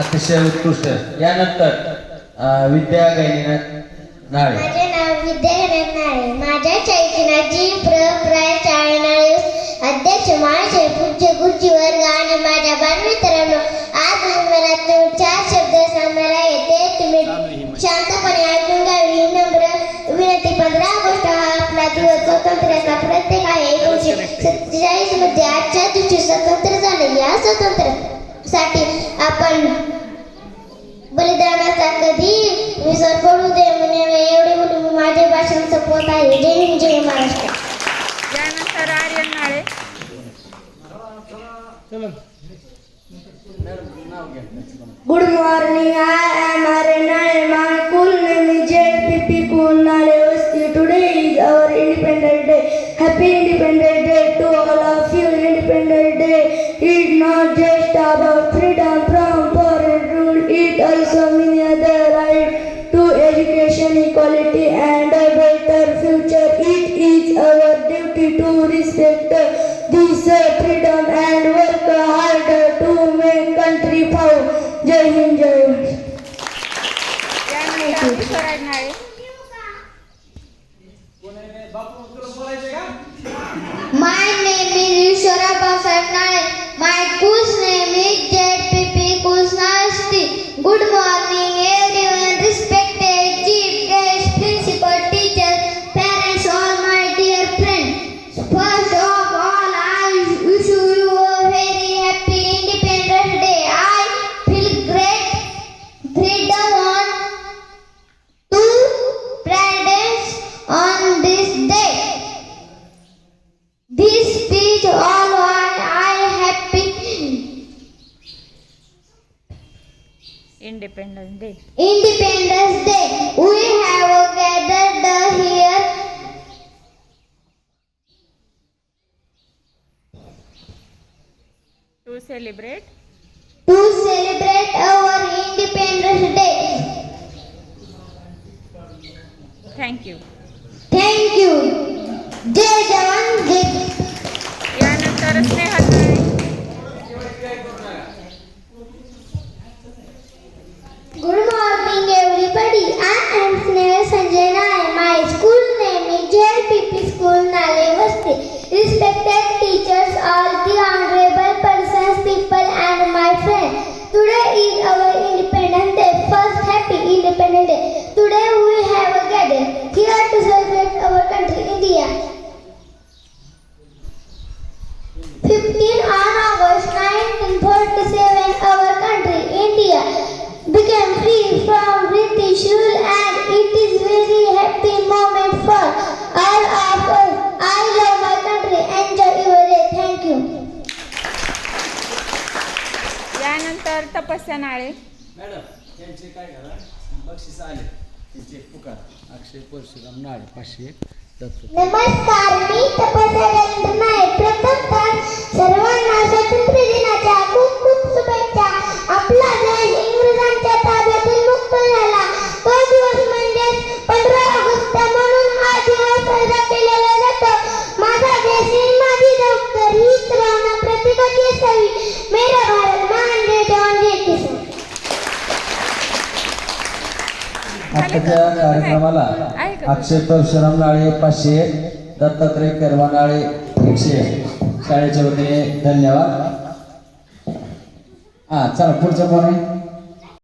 अतिशय उत्कृष्ट. यानंतर विद्या गैनीनाथ नाळे माझे नाव विद्या विद्यागणक नाळे माझ्या चैतन्याची प्रप्राय चाळणारे अध्यक्ष माझे पूज्य गुरुजी वर्ग आणि माझ्या बालमित्रांनो आज मला तुम्ही चार शब्द सांगायला येते. तुम्ही शांतपणे ऐकून घ्यावी ही नम्र विनंती पंधरा ऑगस्ट हा आपला दिवस स्वातंत्र्याचा प्रत्येक आहे. एकोणीसशे सत्तेचाळीसमध्ये आजच्या दिवशी स्वतंत्र झाले. या स्वातंत्र्य साठी आपण बलिदानाचा कधी विसर पडू दे म्हणे एवढे बोलून मी माझे भाषण संपवत आहे. जय हिंद जय महाराष्ट्र. यानंतर आर्यन नाळे. Good morning, I am Arenal. My to respect this freedom and work hard to make country proud. Jai Hind, Jai My name Independence Day. Independence Day. We have gathered here to celebrate to celebrate our Independence Day. Thank you. Thank you. Jai Jawan, Jai. यानंतर Sneha I am Sneha Sanjay यानंतर तपस्या नाळे. Madam यांचे काय करा बक्षीस आले. त्यांचे पुकार. अक्षय परशुराम नाळे पाचशे नमस्कार मी तपस्या रवींद्र नाईक प्रथमतः सर्वांना स्वातंत्र्य दिनाच्या खूप खूप शुभेच्छा. आपला देश इंग्रजांच्या ताब्यातून मुक्त झाला. तो दिवस म्हणजे पंधरा ऑगस्ट म्हणून हा दिवस साजरा केलेला जातो. माझा देश ही माझी जबाबदारी हीच भावना प्रत्येकाची असावी मेरा भारत महान जय जवान जय किसान आजच्या कार्यक्रमाला? अक्षय परशुराम नाळे पाचशे दत्तात्रय कर्वा नाळे एकशे. शाळेच्या वतीने धन्यवाद. हा चला पुढचं कोण आहे